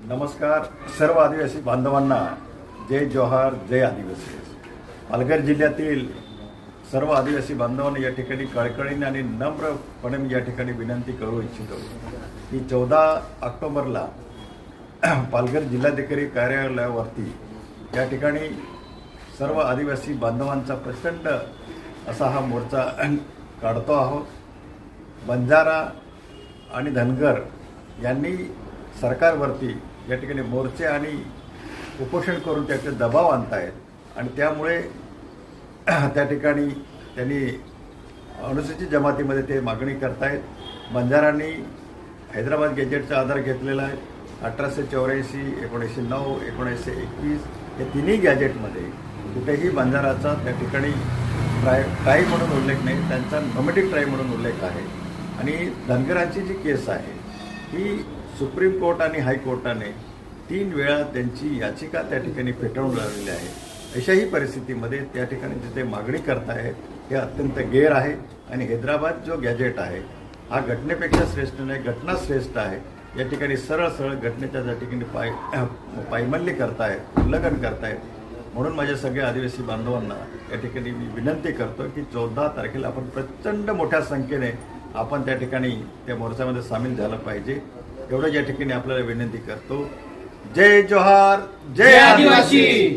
नमस्कार सर्व आदिवासी बांधवांना जय जोहार जय आदिवासी. पालघर जिल्ह्यातील सर्व आदिवासी बांधवांना या ठिकाणी कळकळीने आणि नम्रपणे मी या ठिकाणी विनंती करू इच्छितो की चौदा ऑक्टोबरला पालघर जिल्हाधिकारी कार्यालयावरती या ठिकाणी सर्व आदिवासी बांधवांचा प्रचंड असा हा मोर्चा काढतो आहोत. बंजारा आणि धनगर यांनी सरकारवरती या ठिकाणी मोर्चे आणि उपोषण करून त्याचे दबाव आणतायत. आणि त्यामुळे त्या ठिकाणी त्यांनी अनुसूचित जमातीमध्ये ते मागणी करतायत. बंजारांनी हैदराबाद गॅजेटचा आधार घेतलेला आहे. अठराशे चौऱ्याऐंशी एकोणीसशे नऊ एकोणीसशे एकवीस हे तिन्ही गॅजेटमध्ये कुठेही बंजाराचा त्या ठिकाणी ट्राय ट्राय म्हणून उल्लेख नाही त्यांचा नॉमेटिक ट्राय म्हणून उल्लेख आहे. आणि धनगरांची जी केस आहे ही सुप्रीम कोर्ट आणि हायकोर्टाने तीन वेळा त्यांची याचिका त्या ठिकाणी फेटाळून लावलेली आहे. अशाही परिस्थितीमध्ये त्या ठिकाणी जिथे मागणी करतायत हे अत्यंत गैर आहे आणि हैदराबाद जो गॅजेट आहे हा घटनेपेक्षा श्रेष्ठ नाही घटना श्रेष्ठ आहे. या ठिकाणी सरळ सरळ घटनेच्या त्या ठिकाणी पाय पायमल्ली करतायत उल्लंघन करतायत. म्हणून माझ्या सगळ्या आदिवासी बांधवांना या ठिकाणी मी विनंती करतो की चौदा तारखेला आपण प्रचंड मोठ्या संख्येने आपण त्या ठिकाणी त्या मोर्चामध्ये सामील झालं पाहिजे. एवढं या ठिकाणी आपल्याला विनंती करतो. जय जोहार जय आदिवासी.